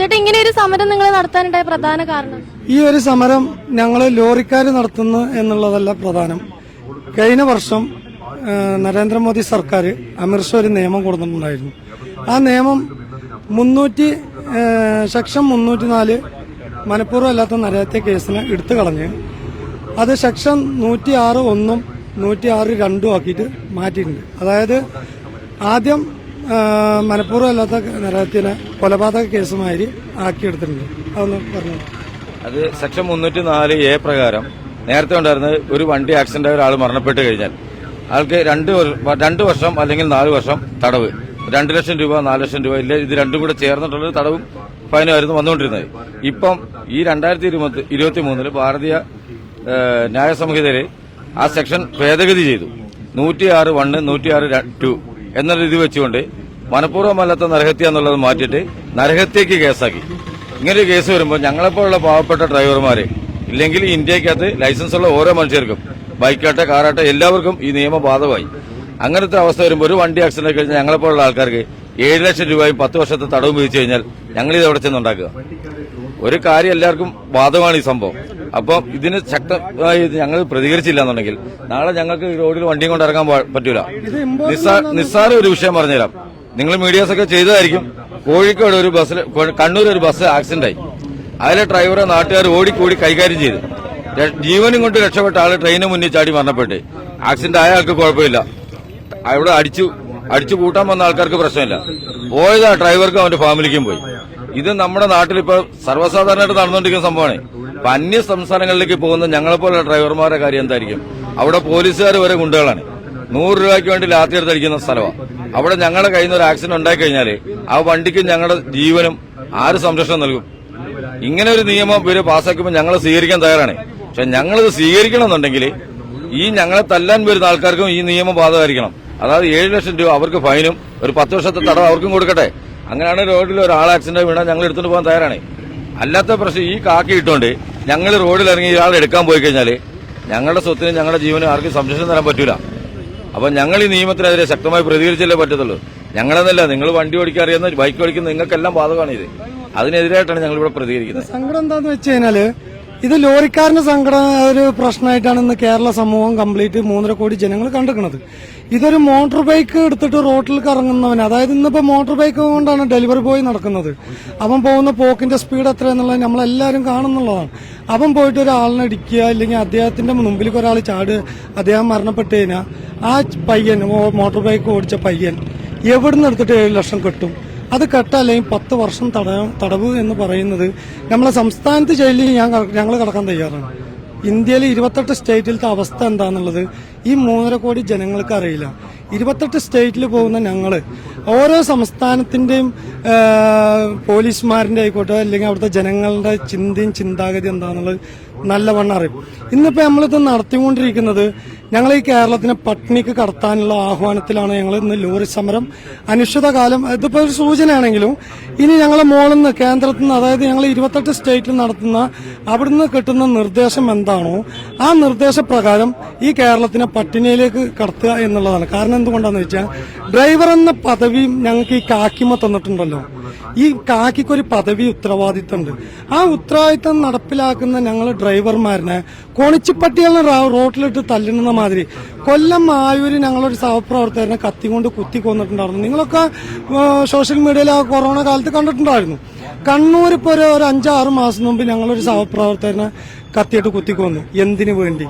ചേട്ടാ ഇങ്ങനെ ഒരു സമരം നിങ്ങൾ നടത്താനുണ്ടായ പ്രധാന കാരണം? ഈ ഒരു സമരം ഞങ്ങൾ ലോറിക്കാർ നടത്തുന്നു എന്നുള്ളതല്ല പ്രധാനം. കഴിഞ്ഞ വർഷം നരേന്ദ്രമോദി സർക്കാർ അമിർഷ ഒരു നിയമം കൊടുത്തിട്ടുണ്ടായിരുന്നു. ആ നിയമം മുന്നൂറ്റി സെക്ഷൻ മുന്നൂറ്റി നാല് മനഃപൂർവം അല്ലാത്ത നരഹത്യ കേസിനെ എടുത്തു കളഞ്ഞ് അത് സെക്ഷൻ നൂറ്റി ആറ് ഒന്നും നൂറ്റി ആറ് രണ്ടും ആക്കിയിട്ട് മാറ്റിയിട്ടുണ്ട്. അതായത് ആദ്യം ആ, മനഃപൂർവം അല്ലാത്ത നരഹത്യനെ കൊലപാതക കേസുമായി ആക്കിയെടുത്തിട്ടുണ്ട്. അതൊന്ന് പറഞ്ഞു. അത് സെക്ഷൻ മുന്നൂറ്റി നാല് എ പ്രകാരം നേരത്തെ ഉണ്ടായിരുന്നത് ഒരു വണ്ടി ആക്സിഡന്റ് ആയ ഒരാൾ മരണപ്പെട്ട് കഴിഞ്ഞാൽ ആൾക്ക് രണ്ട് രണ്ട് വർഷം അല്ലെങ്കിൽ നാല് വർഷം തടവ്. രണ്ട് ലക്ഷം രൂപ നാല് ലക്ഷം രൂപ ഇല്ല ഇത് രണ്ടും കൂടെ ചേർന്നിട്ടുള്ള തടവും ഫൈനുമായിരുന്നു വന്നുകൊണ്ടിരുന്നത്. ഇപ്പം ഈ രണ്ടായിരത്തി ഇരുപത്തി ഇരുപത്തി മൂന്നിൽ ഭാരതീയ ന്യായ ആ സെക്ഷൻ ഭേദഗതി ചെയ്തു. നൂറ്റിയാറ് വണ്ണ് നൂറ്റിയാറ് ടു. എന്ന രീതി വെച്ചുകൊണ്ട് മനഃപൂർവമല്ലാത്ത നരഹത്യ എന്നുള്ളത് മാറ്റിയിട്ട് നരഹത്യക്ക് കേസാക്കി. ഇങ്ങനൊരു കേസ് വരുമ്പോൾ ഞങ്ങളെപ്പോലുള്ള പാവപ്പെട്ട ഡ്രൈവർമാർ ഇല്ലെങ്കിൽ ഇന്ത്യക്കകത്ത് ലൈസൻസ് ഉള്ള ഓരോ മനുഷ്യർക്കും ബൈക്കാട്ടെ കാറാട്ടെ എല്ലാവർക്കും ഈ നിയമം ബാധകമായി അങ്ങനത്തെ അവസ്ഥ വരുമ്പോൾ ഒരു വണ്ടി ആക്സിഡന്റ് കഴിഞ്ഞാൽ ഞങ്ങളെപ്പോലുള്ള ആൾക്കാർക്ക് ഏഴ് ലക്ഷം രൂപയും പത്ത് വർഷത്തെ തടവും വിധിച്ചു കഴിഞ്ഞാൽ ഞങ്ങൾ ഇത് എവിടെ ചെന്നുണ്ടാക്കുക ഒരു കാര്യം എല്ലാവർക്കും ബാധകമാണ് ഈ സംഭവം. അപ്പം ഇതിന് ശക്തമായി ഞങ്ങൾ പ്രതികരിച്ചില്ല എന്നുണ്ടെങ്കിൽ നാളെ ഞങ്ങൾക്ക് റോഡിൽ വണ്ടിയും കൊണ്ട് ഇറങ്ങാൻ പാ- പറ്റൂല. നിസ്സാര ഒരു വിഷയം പറഞ്ഞുതരാം. നിങ്ങൾ മീഡിയാസ് ഒക്കെ ചെയ്തതായിരിക്കും. കോഴിക്കോട് ഒരു ബസ്സിൽ കണ്ണൂർ ഒരു ബസ് ആക്സിഡന്റ് ആയി അതിലെ ഡ്രൈവറെ നാട്ടുകാർ ഓടിക്കൂടി കൈകാര്യം ചെയ്തു. ജീവനും കൊണ്ട് രക്ഷപ്പെട്ട ആൾ ട്രെയിനിന് മുന്നിൽ ചാടി മരണപ്പെട്ട്. ആക്സിഡന്റ് ആയ ആൾക്ക് കുഴപ്പമില്ല. അവിടെ അടിച്ചു അടിച്ചു കൂട്ടാൻ വന്ന ആൾക്കാർക്ക് പ്രശ്നമില്ല. പോയത് ആ ഡ്രൈവർക്കും അവന്റെ ഫാമിലിക്കും പോയി. ഇത് നമ്മുടെ നാട്ടിൽ ഇപ്പൊ സർവസാധാരണമായിട്ട് നടന്നുകൊണ്ടിരിക്കുന്ന സംഭവമാണ്. ഇപ്പൊ അന്യ സംസ്ഥാനങ്ങളിലേക്ക് പോകുന്ന ഞങ്ങളെപ്പോലുള്ള ഡ്രൈവർമാരുടെ കാര്യം എന്തായിരിക്കും? അവിടെ പോലീസുകാർ വരെ ഗുണ്ടകളാണ്. നൂറ് രൂപയ്ക്ക് വേണ്ടി ലാത്തി എടുത്തടിക്കുന്ന സ്ഥലമാണ് അവിടെ ഞങ്ങളുടെ കയ്യിൽ നിന്ന് ഒരു ആക്സിഡന്റ് ഉണ്ടായി കഴിഞ്ഞാൽ ആ വണ്ടിക്കും ഞങ്ങളുടെ ജീവനും ആര് സംരക്ഷണം നൽകും? ഇങ്ങനെ ഒരു നിയമം ഇവർ പാസ്സാക്കുമ്പോൾ ഞങ്ങൾ സ്വീകരിക്കാൻ തയ്യാറാണ്. പക്ഷെ ഞങ്ങളിത് സ്വീകരിക്കണമെന്നുണ്ടെങ്കിൽ ഈ ഞങ്ങളെ തല്ലാൻ വരുന്ന ആൾക്കാർക്കും ഈ നിയമം ബാധകമായിരിക്കണം. അതായത് ഏഴ് ലക്ഷം രൂപ അവർക്ക് ഫൈനും ഒരു പത്ത് വർഷത്തെ തടവ് അവർക്കും കൊടുക്കട്ടെ. അങ്ങനെയാണ് റോഡിൽ ഒരാൾ ആക്സിഡന്റ് വീണാൽ ഞങ്ങൾ എടുത്തുകൊണ്ട് പോകാൻ തയ്യാറാണ്. അല്ലാത്ത പ്രശ്നം ഈ കാക്കി ഇട്ടുകൊണ്ട് ഞങ്ങൾ റോഡിൽ ഇറങ്ങി ഇയാൾ എടുക്കാൻ പോയി കഴിഞ്ഞാൽ ഞങ്ങളുടെ സ്വത്തിന് ഞങ്ങളുടെ ജീവനും ആർക്കും സംരക്ഷണം തരാൻ പറ്റൂല. അപ്പൊ ഞങ്ങൾ ഈ നിയമത്തിനെതിരെ ശക്തമായി പ്രതികരിച്ചല്ലേ പറ്റത്തുള്ളൂ? ഞങ്ങളെന്നല്ല നിങ്ങൾ വണ്ടി ഓടിക്കാൻ അറിയുന്ന ബൈക്ക് ഓടിക്കുന്ന നിങ്ങൾക്കെല്ലാം ബാധകമാണ് ഇത്. അതിനെതിരായിട്ടാണ് ഞങ്ങൾ ഇവിടെ പ്രതികരിക്കുന്നത് സങ്കടം എന്താന്ന് വെച്ച് കഴിഞ്ഞാൽ ഇത് ലോറിക്കാരന്റെ സംഘടന ഒരു പ്രശ്നമായിട്ടാണ് ഇന്ന് കേരള സമൂഹം കംപ്ലീറ്റ് മൂന്നര കോടി ജനങ്ങൾ കണ്ടിരിക്കുന്നത് ഇതൊരു മോട്ടോർ ബൈക്ക് എടുത്തിട്ട് റോട്ടിൽ കറങ്ങുന്നവൻ അതായത് ഇന്നിപ്പോ മോട്ടോർ ബൈക്ക് കൊണ്ടാണ് ഡെലിവറി ബോയ് നടക്കുന്നത്. അവൻ പോകുന്ന പോക്കിന്റെ സ്പീഡ് എത്ര എന്നുള്ളത് നമ്മളെല്ലാവരും കാണുന്നുള്ളതാണ്. അവൻ പോയിട്ട് ഒരാളിനെ ഇടിക്കുക അല്ലെങ്കിൽ അദ്ദേഹത്തിന്റെ മുമ്പിലേക്ക് ഒരാൾ ചാട് അദ്ദേഹം മരണപ്പെട്ട് കഴിഞ്ഞാൽ ആ പയ്യൻ മോട്ടോർ ബൈക്ക് ഓടിച്ച പയ്യൻ എവിടുന്ന് എടുത്തിട്ട് ഏഴ് ലക്ഷം കിട്ടും? അത് കെട്ടല്ലെങ്കിൽ പത്ത് വർഷം തടവ് തടവ് എന്ന് പറയുന്നത് നമ്മളെ സംസ്ഥാനത്ത് ജയിലിൽ ഞാൻ ഞങ്ങൾ കടക്കാൻ തയ്യാറാണ്. ഇന്ത്യയിൽ ഇരുപത്തെട്ട് സ്റ്റേറ്റിലത്തെ അവസ്ഥ എന്താണെന്നുള്ളത് ഈ മൂന്നര കോടി ജനങ്ങൾക്ക് അറിയില്ല. ഇരുപത്തെട്ട് സ്റ്റേറ്റിൽ പോകുന്ന ഞങ്ങൾ ഓരോ സംസ്ഥാനത്തിന്റെയും ആ, പോലീസുമാരിന്റെ ആയിക്കോട്ടെ അല്ലെങ്കിൽ അവിടുത്തെ ജനങ്ങളുടെ ചിന്തയും ചിന്താഗതി എന്താണെന്നുള്ളത് നല്ലവണ്ണം അറിയും. ഇന്നിപ്പോ നമ്മളിത് നടത്തിക്കൊണ്ടിരിക്കുന്നത് ഞങ്ങൾ ഈ കേരളത്തിനെ പട്ടിണിക്ക് കടത്താനുള്ള ആഹ്വാനത്തിലാണ് ഞങ്ങൾ ഇന്ന് ലോറി സമരം. അനിശ്ചിതകാലം ഇതിപ്പോ ഒരു സൂചനയാണെങ്കിലും ഇനി ഞങ്ങളെ മോളിൽ നിന്ന് കേന്ദ്രത്തിൽ നിന്ന് അതായത് ഞങ്ങൾ ഇരുപത്തെട്ട് സ്റ്റേറ്റിൽ നടത്തുന്ന അവിടുന്ന് കിട്ടുന്ന നിർദ്ദേശം എന്താണോ ആ നിർദ്ദേശപ്രകാരം ഈ കേരളത്തിനെ പട്ടിണിയിലേക്ക് കടത്തുക എന്നുള്ളതാണ്. കാരണം എന്തുകൊണ്ടാന്ന് വെച്ചാൽ ഡ്രൈവർ എന്ന പദവിയും ഞങ്ങൾക്ക് ഈ കാക്കിമ തന്നിട്ടുണ്ടല്ലോ. ഈ കാക്കിക്ക് ഒരു പദവി ഉത്തരവാദിത്തമുണ്ട്. ആ ഉത്തരവാദിത്തം നടപ്പിലാക്കുന്ന ഞങ്ങൾ ഡ്രൈവർമാരനെ കൊണിച്ചിപ്പട്ടികളെ റോട്ടിലിട്ട് തല്ലുന്ന മാതിരി കൊല്ലം ആയൂര് ഞങ്ങളൊരു സഹപ്രവർത്തകനെ കത്തിക്കൊണ്ട് കുത്തി കൊന്നിട്ടുണ്ടായിരുന്നു നിങ്ങളൊക്കെ സോഷ്യൽ മീഡിയയിൽ ആ കൊറോണ കാലത്ത് കണ്ടിട്ടുണ്ടായിരുന്നു. കണ്ണൂർ ഇപ്പോൾ ഒരു അഞ്ചാറ് മാസം മുമ്പ് ഞങ്ങളൊരു സഹപ്രവർത്തകനെ കത്തിയിട്ട് കുത്തിക്കൊന്നു. എന്തിനു വേണ്ടി?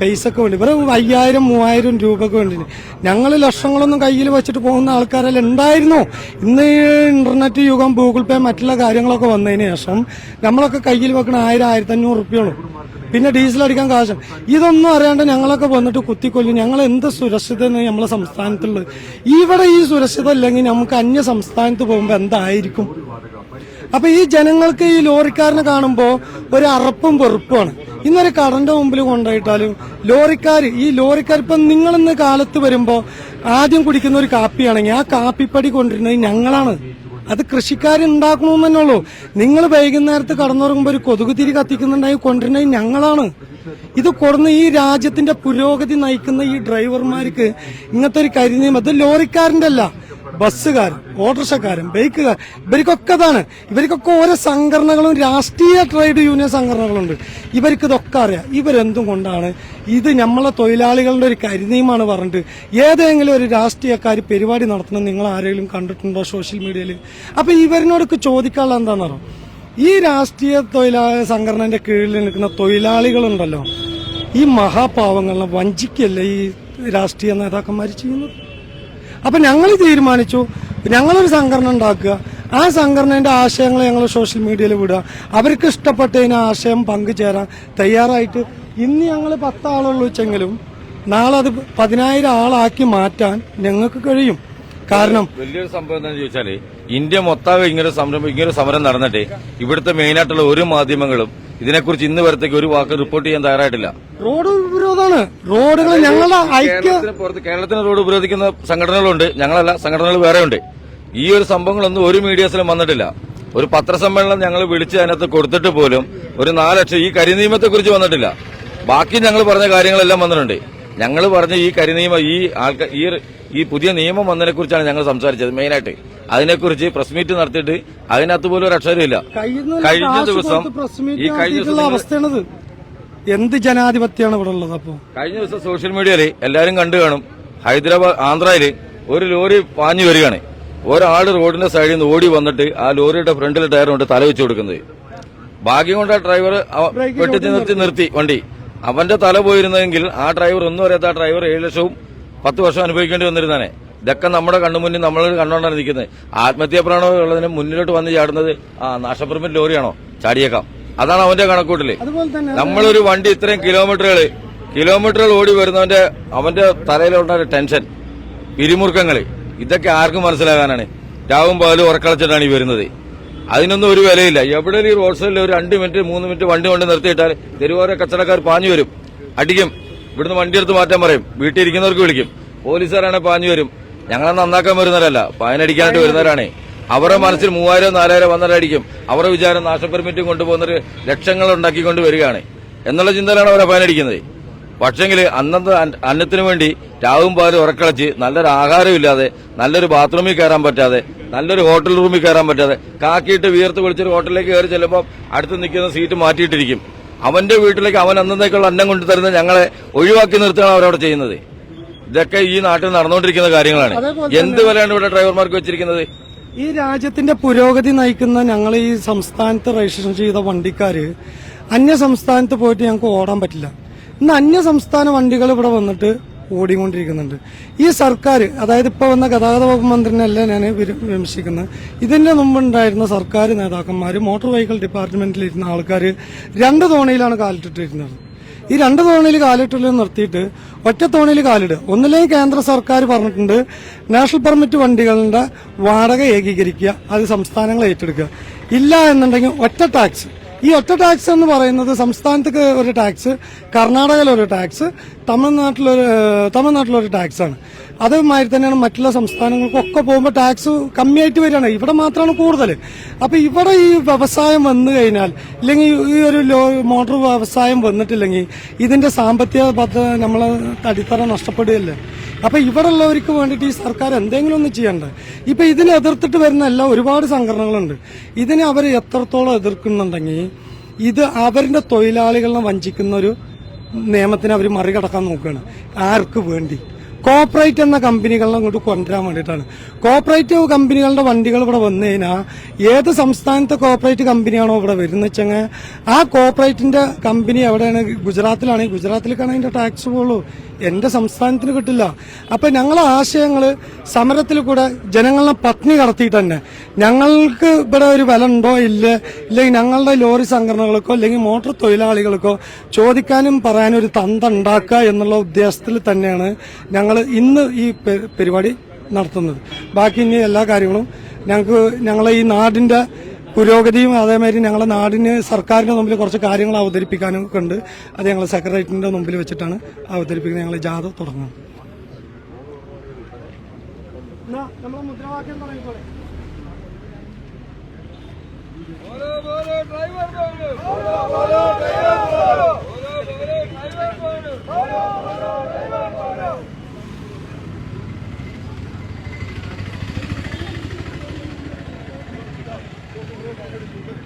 പൈസക്ക് വേണ്ടി. ഇവർ അയ്യായിരം മൂവായിരം രൂപക്ക് വേണ്ടി ഞങ്ങൾ ലക്ഷങ്ങളൊന്നും കയ്യിൽ വെച്ചിട്ട് പോകുന്ന ആൾക്കാരെല്ലാം ഉണ്ടായിരുന്നു. ഇന്ന് ഈ ഇന്റർനെറ്റ് യുഗം ഗൂഗിൾ പേ മറ്റുള്ള കാര്യങ്ങളൊക്കെ വന്നതിന് ശേഷം നമ്മളൊക്കെ കയ്യിൽ വെക്കണ ആയിരം ആയിരത്തി അഞ്ഞൂറ് റുപ്യാണ്. പിന്നെ ഡീസൽ അടിക്കാൻ കാശും. ഇതൊന്നും അറിയാണ്ട് ഞങ്ങളൊക്കെ വന്നിട്ട് കുത്തിക്കൊല്ലും. ഞങ്ങൾ എന്ത് സുരക്ഷിത നമ്മളെ സംസ്ഥാനത്തുള്ളത്? ഇവിടെ ഈ സുരക്ഷിത ഇല്ലെങ്കിൽ നമുക്ക് അന്യ സംസ്ഥാനത്ത് പോകുമ്പോൾ എന്തായിരിക്കും? അപ്പൊ ഈ ജനങ്ങൾക്ക് ഈ ലോറിക്കാരനെ കാണുമ്പോൾ ഒരു അറപ്പും വെറുപ്പുമാണ്. ഇന്നൊരു കടന്റെ മുമ്പിൽ കൊണ്ടുപോയിട്ടാലും ലോറിക്കാർ ഈ ലോറിക്കാർ ഇപ്പം നിങ്ങളിന്ന് കാലത്ത് വരുമ്പോൾ ആദ്യം കുടിക്കുന്ന ഒരു കാപ്പിയാണെങ്കിൽ ആ കാപ്പിപ്പടി കൊണ്ടിരുന്നത് ഞങ്ങളാണ്. അത് കൃഷിക്കാരുണ്ടാക്കണമെന്ന് തന്നെ ഉള്ളൂ. നിങ്ങൾ വൈകുന്നേരത്ത് കടന്നുറങ്ങുമ്പോൾ ഒരു കൊതുക് തിരി കത്തിക്കുന്നുണ്ടായി കൊണ്ടിരുന്നത് ഞങ്ങളാണ്. ഇത് കൊടുന്ന് ഈ രാജ്യത്തിന്റെ പുരോഗതി നയിക്കുന്ന ഈ ഡ്രൈവർമാർക്ക് ഇങ്ങനത്തെ ഒരു കരിനിയമം അത് ലോറിക്കാരന്റെ അല്ല. ബസ്സുകാരൻ ഓട്ടോറിക്ഷക്കാരൻ ബൈക്കുകാരൻ ഇവർക്കൊക്കെ അതാണ്. ഇവർക്കൊക്കെ ഓരോ സംഘടനകളും രാഷ്ട്രീയ ട്രേഡ് യൂണിയൻ സംഘടനകളുണ്ട്. ഇവർക്ക് ഇതൊക്കെ അറിയാം. ഇവരെന്തും കൊണ്ടാണ് ഇത് നമ്മളെ തൊഴിലാളികളുടെ ഒരു കരുതിയുമാണ് പറഞ്ഞിട്ട് ഏതെങ്കിലും ഒരു രാഷ്ട്രീയക്കാർ പരിപാടി നടത്തണം നിങ്ങൾ ആരെങ്കിലും കണ്ടിട്ടുണ്ടോ സോഷ്യൽ മീഡിയയിൽ? അപ്പൊ ഇവരിനോടൊക്കെ ചോദിക്കാനുള്ള എന്താണെന്നറിയോ ഈ രാഷ്ട്രീയ തൊഴിലാളി സംഘടനന്റെ കീഴിൽ നിൽക്കുന്ന തൊഴിലാളികളുണ്ടല്ലോ. ഈ മഹാപാവങ്ങളെ വഞ്ചിക്കല്ലേ ഈ രാഷ്ട്രീയ നേതാക്കന്മാർ ചെയ്യുന്നത്? അപ്പൊ ഞങ്ങൾ തീരുമാനിച്ചു. ഞങ്ങളൊരു സംഘടന ഉണ്ടാക്കുക. ആ സംഘടനയുടെ ആശയങ്ങൾ ഞങ്ങൾ സോഷ്യൽ മീഡിയയിൽ വിടുക. അവർക്ക് ഇഷ്ടപ്പെട്ടതിന് ആശയം പങ്കുചേരാൻ തയ്യാറായിട്ട് ഇന്ന് ഞങ്ങൾ പത്താളുള്ളൂ വെച്ചെങ്കിലും നാളെ അത് പതിനായിരം ആളാക്കി മാറ്റാൻ ഞങ്ങൾക്ക് കഴിയും. കാരണം വലിയൊരു സംഭവം എന്താണെന്ന് ചോദിച്ചാൽ ഇന്ത്യ മൊത്താകെ ഇങ്ങനെ സംരംഭം ഇങ്ങനെ സമരം നടന്നിട്ട് ഇവിടുത്തെ മെയിനായിട്ടുള്ള ഒരു മാധ്യമങ്ങളും ഇതിനെക്കുറിച്ച് ഇന്ന് വരത്തേക്ക് ഒരു വാക്ക് റിപ്പോർട്ട് ചെയ്യാൻ തയ്യാറായിട്ടില്ല. റോഡ് വിരോധമാണ് റോഡുകൾ ഞങ്ങളുടെ ഐക്യ കേരളത്തിന് പുറത്ത് കേരളത്തിന് റോഡ് ഉപരോധിക്കുന്ന സംഘടനകളുണ്ട്. ഞങ്ങളല്ല സംഘടനകൾ വേറെ ഉണ്ട് ഈ ഒരു സംഭവങ്ങളൊന്നും ഒരു മീഡിയസിലും വന്നിട്ടില്ല. ഒരു പത്രസമ്മേളനം ഞങ്ങൾ വിളിച്ച് അതിനകത്ത് കൊടുത്തിട്ട് പോലും ഒരു നാലക്ഷം ലക്ഷം ഈ കരിനിയമത്തെക്കുറിച്ച് വന്നിട്ടില്ല. ബാക്കി ഞങ്ങൾ പറഞ്ഞ കാര്യങ്ങളെല്ലാം വന്നിട്ടുണ്ട്. ഞങ്ങൾ പറഞ്ഞ ഈ കരിനിയമ ഈ ആൾക്കാർ ഈ ഈ പുതിയ നിയമം വന്നതിനെ കുറിച്ചാണ് ഞങ്ങൾ സംസാരിച്ചത് മെയിനായിട്ട്. അതിനെക്കുറിച്ച് പ്രസ് മീറ്റ് നടത്തിയിട്ട് അതിനകത്ത് പോലും ഒരു അക്ഷരമില്ല കഴിഞ്ഞ ദിവസം ഈ കഴിഞ്ഞ ദിവസം എന്ത് ജനാധിപത്യമാണ് ഇവിടെ ഉള്ളത് അപ്പോ? കഴിഞ്ഞ ദിവസം സോഷ്യൽ മീഡിയയിൽ എല്ലാരും കണ്ടു കാണും. ഹൈദരാബാദ് ആന്ധ്രയിൽ ഒരു ലോറി പാഞ്ഞു വരികയാണ്. ഒരാൾ റോഡിന്റെ സൈഡിൽ നിന്ന് ഓടി വന്നിട്ട് ആ ലോറിയുടെ ഫ്രണ്ടിലെ ടയർ കൊണ്ട് തല വെച്ച് കൊടുക്കുന്നത്. ഭാഗ്യം കൊണ്ട് ആ ഡ്രൈവർ വെട്ടിച്ച് നിർത്തി. നിർത്തി വണ്ടി. അവന്റെ തല പോയിരുന്നെങ്കിൽ ആ ഡ്രൈവർ ഒന്നും അറിയാത്ത ആ ഡ്രൈവർ ഏഴ് ലക്ഷവും പത്ത് വർഷം അനുഭവിക്കേണ്ടി വന്നിരുന്നാനെ ഇതൊക്കെ നമ്മുടെ കണ്ണുമുന്നിൽ നമ്മൾ കണ്ടുകൊണ്ടാണ് നിൽക്കുന്നത്. ആത്മഹത്യാ പ്രാണോ ഉള്ളതിന് മുന്നിലോട്ട് വന്ന് ചാടുന്നത് ആ നാശപ്പെർമിറ്റ് ലോറിയാണോ? ചാടിയേക്കാം. അതാണ് അവന്റെ കണക്കൂട്ടൽ. നമ്മളൊരു വണ്ടി ഇത്രയും കിലോമീറ്ററുകൾ കിലോമീറ്ററുകൾ ഓടി വരുന്നവന്റെ അവന്റെ തലയിലുണ്ടായ ടെൻഷൻ. പിരിമുറുക്കങ്ങൾ ഇതൊക്കെ ആർക്കും മനസ്സിലാകാനാണ്. രാവും പകലും ഉറക്കളച്ചിട്ടാണ് ഈ വരുന്നത്. അതിനൊന്നും ഒരു വിലയില്ല. എവിടെ ഈ റോഡ് സൈഡിൽ ഒരു രണ്ട് മിനിറ്റ് മൂന്ന് മിനിറ്റ് വണ്ടി കൊണ്ട് നിർത്തിയിട്ടാൽ തെരുവോര കച്ചവടക്കാർ പാഞ്ഞു വരും. അടിക്കും. ഇവിടുന്ന് വണ്ടി എടുത്ത് മാറ്റാൻ പറയും. വീട്ടിൽ ഇരിക്കുന്നവർക്ക് വിളിക്കും. പോലീസുകാരാണെ പാഞ്ഞു വരും. ഞങ്ങളെ നന്നാക്കാൻ വരുന്നവരല്ല. പതിനടിക്കാനായിട്ട് വരുന്നവരാണ്. അവരുടെ മനസ്സിൽ മൂവായിരം നാലായിരം വന്നവരടിക്കും അവരുടെ വിചാരം നാശ പെർമിറ്റും കൊണ്ടുപോകുന്നവർ ലക്ഷങ്ങൾ ഉണ്ടാക്കിക്കൊണ്ട് വരികയാണ്. എന്നുള്ള ചിന്തയിലാണ് അവരെ പയനടിക്കുന്നത് പക്ഷെങ്കിൽ അന്നത്തെ അന്നത്തിനു വേണ്ടി രാവും പാലും ഉറക്കളച്ച് നല്ലൊരു ആഹാരമില്ലാതെ നല്ലൊരു ബാത്റൂമിൽ കയറാൻ പറ്റാതെ നല്ലൊരു ഹോട്ടൽ റൂമിൽ കയറാൻ പറ്റാതെ കാക്കിയിട്ട് വീർത്ത് വിളിച്ചൊരു ഹോട്ടലിലേക്ക് കയറി ചെല്ലുമ്പോൾ അടുത്ത് നിൽക്കുന്ന സീറ്റ് മാറ്റിയിട്ടിരിക്കും. അവന്റെ വീട്ടിലേക്ക് അവൻ അന്നേക്കുള്ള അന്നം കൊണ്ടു തരുന്ന ഞങ്ങളെ ഒഴിവാക്കി നിർത്തുകയാണ് അവരവിടെ ചെയ്യുന്നത്. ഇതൊക്കെ ഈ നാട്ടിൽ നടന്നുകൊണ്ടിരിക്കുന്ന കാര്യങ്ങളാണ്. എന്ത് വിലയാണ് ഇവിടെ ഡ്രൈവർമാർക്ക് വെച്ചിരിക്കുന്നത്? ഈ രാജ്യത്തിന്റെ പുരോഗതി നയിക്കുന്ന ഞങ്ങൾ ഈ സംസ്ഥാനത്ത് രജിസ്ട്രേഷൻ ചെയ്ത വണ്ടിക്കാര് അന്യ സംസ്ഥാനത്ത് പോയിട്ട് ഞങ്ങൾക്ക് ഓടാൻ പറ്റില്ല. ഇന്ന് അന്യ സംസ്ഥാന വണ്ടികൾ ഇവിടെ വന്നിട്ട് ഓടിക്കൊണ്ടിരിക്കുന്നുണ്ട്. ഈ സർക്കാർ അതായത് ഇപ്പോൾ വന്ന ഗതാഗത വകുപ്പ് മന്ത്രിനെയല്ല ഞാൻ വിമർശിക്കുന്നത് ഇതിന്റെ മുമ്പുണ്ടായിരുന്ന സർക്കാർ നേതാക്കന്മാർ മോട്ടോർ വെഹിക്കിൾ ഡിപ്പാർട്ട്മെന്റിൽ ഇരുന്ന ആൾക്കാർ രണ്ട് തോണിയിലാണ് കാലിട്ടിട്ടിരുന്നത്. ഈ രണ്ട് തോണിയിൽ കാലിട്ടിൽ നിർത്തിയിട്ട് ഒറ്റ തോണിയിൽ കാലിടുക ഒന്നില്ലെങ്കിൽ കേന്ദ്ര സർക്കാർ പറഞ്ഞിട്ടുണ്ട് നാഷണൽ പെർമിറ്റ് വണ്ടികളുടെ വാടക ഏകീകരിക്കുക അത് സംസ്ഥാനങ്ങൾ ഏറ്റെടുക്കുക. ഇല്ല എന്നുണ്ടെങ്കിൽ ഒറ്റ ടാക്സ്. ഈ ഒറ്റ ടാക്സ് എന്ന് പറയുന്നത് സംസ്ഥാനത്തേക്ക് ഒരു ടാക്സ് കർണാടകയിൽ ഒരു ടാക്സ് തമിഴ്നാട്ടിലൊരു തമിഴ്നാട്ടിലൊരു ടാക്സ് ആണ് അതുമാതിരി തന്നെയാണ് മറ്റുള്ള സംസ്ഥാനങ്ങൾക്കൊക്കെ പോകുമ്പോൾ ടാക്സ് കമ്മിയായിട്ട് വരികയാണ്. ഇവിടെ മാത്രമാണ് കൂടുതൽ അപ്പോൾ ഇവിടെ ഈ വ്യവസായം വന്നു കഴിഞ്ഞാൽ ഇല്ലെങ്കിൽ ഈ ഒരു മോട്ടോർ വ്യവസായം വന്നിട്ടില്ലെങ്കിൽ ഇതിന്റെ സാമ്പത്തിക പദ്ധ നമ്മൾ അടിത്തറ നഷ്ടപ്പെടുകയല്ലേ? അപ്പോൾ ഇവിടെ ഉള്ളവർക്ക് വേണ്ടിയിട്ട് ഈ സർക്കാർ എന്തെങ്കിലും ഒന്ന് ചെയ്യണ്ടേ? ഇപ്പൊ ഇതിനെ എതിർത്തിട്ട് വരുന്ന എല്ലാ ഒരുപാട് സംഘടനകളുണ്ട്. ഇതിനെ അവർ എത്രത്തോളം എതിർക്കുന്നുണ്ടെങ്കിൽ ഇത് അവരുടെ തൊഴിലാളികളെ വഞ്ചിക്കുന്ന ഒരു നിയമത്തിന് അവർ മറികടക്കാൻ നോക്കുകയാണ്. ആർക്ക് വേണ്ടി? കോപ്പറേറ്റ് എന്ന കമ്പനികളെ അങ്ങോട്ട് കൊണ്ടുവരാൻ വേണ്ടിയിട്ടാണ്. കോപ്പറേറ്റീവ് കമ്പനികളുടെ വണ്ടികൾ ഇവിടെ വന്നു കഴിഞ്ഞാൽ ഏത് സംസ്ഥാനത്തെ കോപ്പറേറ്റ് കമ്പനിയാണോ ഇവിടെ വരുന്നത് വെച്ചെങ്കിൽ ആ കോപ്പറേറ്റിന്റെ കമ്പനി എവിടെയാണ്? ഗുജറാത്തിലാണെങ്കിൽ ഗുജറാത്തിലേക്കാണ് അതിന്റെ ടാക്സ് പോകുള്ളൂ. എന്റെ സംസ്ഥാനത്തിന് കിട്ടില്ല. അപ്പൊ ഞങ്ങളെ ആശയങ്ങൾ സമരത്തിൽ കൂടെ ജനങ്ങളെ പത്നി കടത്തിയിട്ട് തന്നെ. ഞങ്ങൾക്ക് ഇവിടെ ഒരു വില ഉണ്ടോ? ഇല്ല. ഇല്ലെങ്കിൽ ഞങ്ങളുടെ ലോറി സംഘടനകൾക്കോ അല്ലെങ്കിൽ മോട്ടോർ തൊഴിലാളികൾക്കോ ചോദിക്കാനും പറയാനും ഒരു തന്ത ഉണ്ടാക്കുക എന്നുള്ള ഉദ്ദേശത്തിൽ തന്നെയാണ് ഞങ്ങൾ ഇന്ന് ഈ പരിപാടി നടത്തുന്നത്. ബാക്കി ഇനി എല്ലാ കാര്യങ്ങളും ഞങ്ങൾക്ക് ഞങ്ങളെ ഈ നാടിന്റെ പുരോഗതിയും അതേമാതിരി ഞങ്ങളെ നാടിന് സർക്കാരിന്റെ മുമ്പിൽ കുറച്ച് കാര്യങ്ങൾ അവതരിപ്പിക്കാനും ഒക്കെ ഉണ്ട്. അത് ഞങ്ങൾ സെക്രട്ടേറിയറ്റിന്റെ മുമ്പിൽ വെച്ചിട്ടാണ് അവതരിപ്പിക്കുന്നത്. ഞങ്ങൾ ജാഥ തുടങ്ങുന്നത്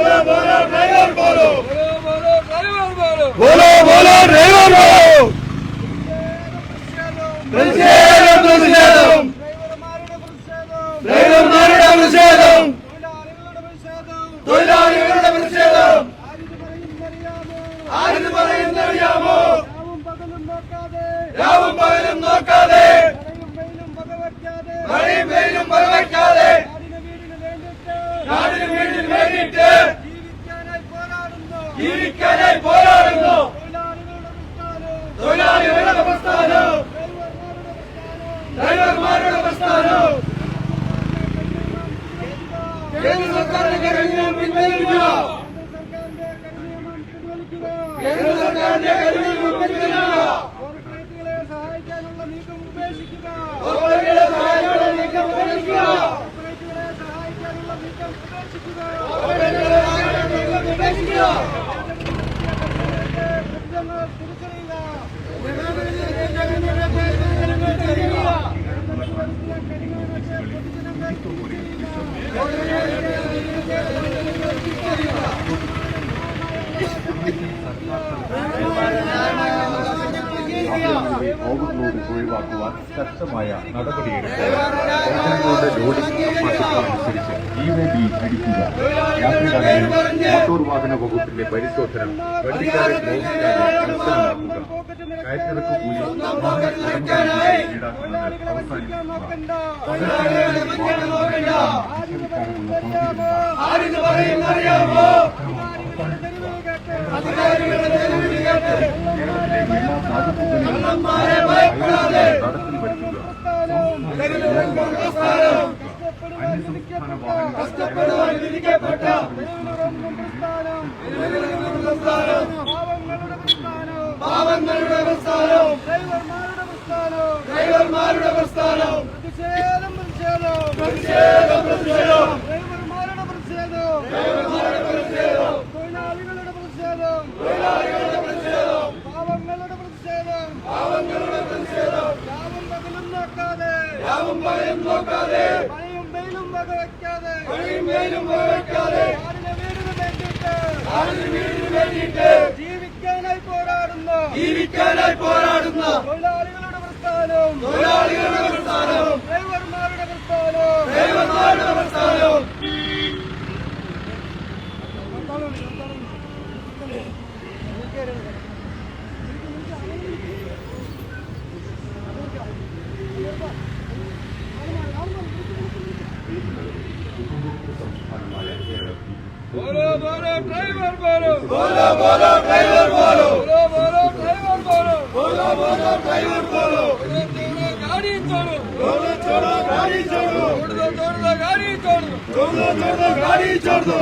বলো বলো ড্রাইভার বলো। বলো বলো ড্রাইভার বলো ബി അടിക്കുക മോട്ടോർ വാഹന വകുപ്പിന്റെ പരിശോധന വണ്ടിക്കാരെ കർശനമാക്കുക കയറ്റിറക്ക് കൂലി ഈടാക്കുന്നത് അവസാനിപ്പിക്കുക. നടത്തിൽ വരുത്തുക. പാവങ്ങളുടെ പ്രസ്ഥാനം ഡ്രൈവർമാരുടെ പ്രസ്ഥാനം പ്രതിഷേധം പ്രതിഷേധം പ്രതിഷേധം പ്രതിഷേധം ഡ്രൈവർമാരുടെ പ്രതിഷേധം ഡ്രൈവർമാരുടെ പ്രതിഷേധം തൊഴിലാളികളുടെ പ്രതിഷേധം തൊഴിലാളികളുടെ പ്രതിഷേധം പാവങ്ങളുടെ പ്രതിഷേധം പാവങ്ങളുടെ പ്രതിഷേധം രാവും പകലും നോക്കാതെ രാവും പകലും നോക്കാതെ ജീവിക്കാനായി പോരാടുന്ന. ജീവിക്കാനായി പോരാടുന്ന. തൊഴിലാളികളുടെ പ്രസ്ഥാനം. തൊഴിലാളികളുടെ പ്രസ്ഥാനം. ഡ്രൈവർമാരുടെ പ്രസ്ഥാനം. ഡ്രൈവർമാരുടെ പ്രസ്ഥാനം. बोलो बोलो ड्राइवर बोलो बोलो बोलो ड्राइवर बोलो बोलो बोलो ड्राइवर बोलो बोलो बोलो ड्राइवर बोलो गाड़ी छोड़ो छोड़ो छोड़ो गाड़ी छोड़ो छोड़ दो छोड़ दो गाड़ी छोड़ दो छोड़ो छोड़ो गाड़ी छोड़ दो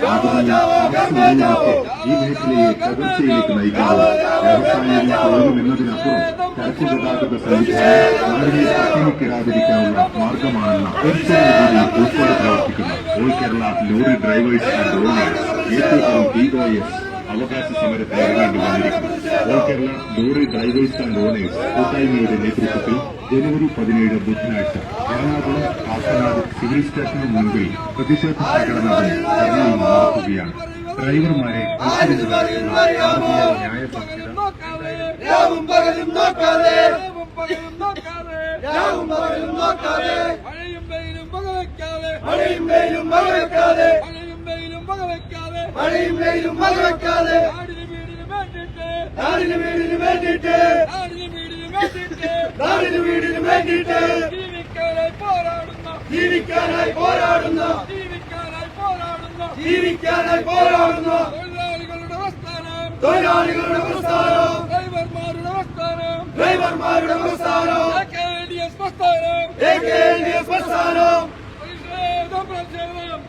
जाओ जाओ घर में जाओ जाओ जाओ घर में जाओ जाओ ഈ മേഖലയെ തകർച്ചയിലേക്ക് നയിക്കുന്നത് വ്യവസായം തോന്നുമെന്നതിനപ്പുറം ചരക്ക് ഗതാഗത സംവിധാനം നാടിനെ പട്ടിണിക്കിടാതിരിക്കാനുള്ള മാർഗമാണെന്ന ഏറ്റവും ഉൾപ്പെടെ പ്രവർത്തിക്കുന്ന all Kerala lorry drivers and owners ഏറ്റവും ഡിഒഎസ് അവകാശ സമരത്തിന് ഇറങ്ങേണ്ടി വന്നിരിക്കുന്നു. Kerala lorry drivers and owners കൂട്ടായ്മയുടെ നേതൃത്വത്തിൽ ജനുവരി പതിനേഴ് ബുധനാഴ്ച എറണാകുളം കാസർഗോഡ് സിവിൽ സ്റ്റേഷന് മുൻപിൽ പ്രതിഷേധ പ്രകടനവും ധർണയും നടത്തുകയാണ് ഡ്രൈവർമാരെ രാവും പകലും നോക്കാതെ രാവും പകലും നോക്കാതെ രാവും പകലും നോക്കാതെ മഴയും വെയിലും പകവയ്ക്കാതെ മഴയും വെയിലും മകവെക്കാതെ മഴയും വെയിലും പകവയ്ക്കാതെ മഴയും വെയിലും മകവെക്കാതെ നാടിന് വീടിന് വേണ്ടിട്ട്. നാടിന് വീടിന് വേണ്ടിട്ട്. നാടിന് വീടിന് വേണ്ടിട്ട്. നാടിന് വീടിന് വേണ്ടിട്ട്. ജീവിക്കാനായി പോരാടുന്ന. ജീവിക്കാനായി പോരാടുന്ന. ജീവിക്കാനായി പോരാടുന്ന. ജീവിക്കാനായി പോരാടുന്ന. തൊഴിലാളികളുടെ പ്രസ്ഥാനം. തൊഴിലാളികളുടെ പ്രസ്ഥാനം. ഡ്രൈവർമാരുടെ പ്രസ്ഥാനം. ഡ്രൈവർമാരുടെ പ്രസ്ഥാനം. കെ ഡി എസ് പ്രസ്ഥാനം. A K L D S പ്രസ്ഥാനം.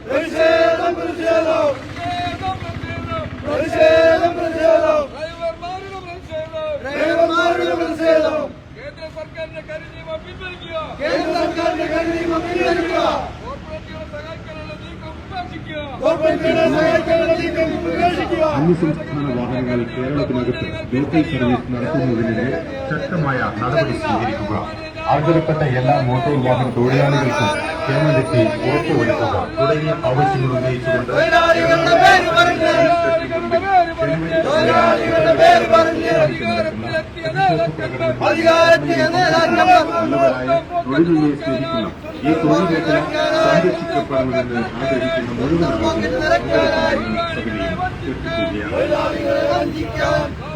പ്രതിഷേധം പ്രതിഷേധം. പ്രതിഷേധം പ്രതിഷേധം. ഡ്രൈവർമാരുടെ പ്രതിഷേധം. കേന്ദ്ര സർക്കാരിന്റെ കരിനിയമം പിൻവലിക്കുക കേന്ദ്ര സർക്കാരിന്റെ കരുതീമം പിൻവലിക്കുക കോർപ്പറേറ്റുകളെ സഹായിക്കാനുള്ള നീക്കം ഉപേക്ഷിക്കുക. കോർപ്പറേറ്റുകളെ സഹായിക്കാനുള്ള നീക്കം ഉപേക്ഷിക്കുക. അന്യസംസ്ഥാന വാഹനങ്ങൾ കേരളത്തിനകത്ത് ലോക്കൽ സർവീസ് നടത്തുന്നതിനെതിരെ ശക്തമായ നടപടി സ്വീകരിക്കുക. അർഹതപ്പെട്ട എല്ലാ മോട്ടോർ വാഹന തൊഴിലാളികൾക്കും ക്ഷേമനിധി ഉറപ്പുവരുത്തുക തുടങ്ങിയ ആവശ്യങ്ങൾ ഉന്നയിച്ചുകൊണ്ട് തൊഴിലിനെ സ്നേഹിക്കുന്ന ഈ തൊഴിൽ മേഖല സംരക്ഷിക്കപ്പെടണമെന്ന് ആഗ്രഹിക്കുന്ന മുഴുവൻ ആളുകളും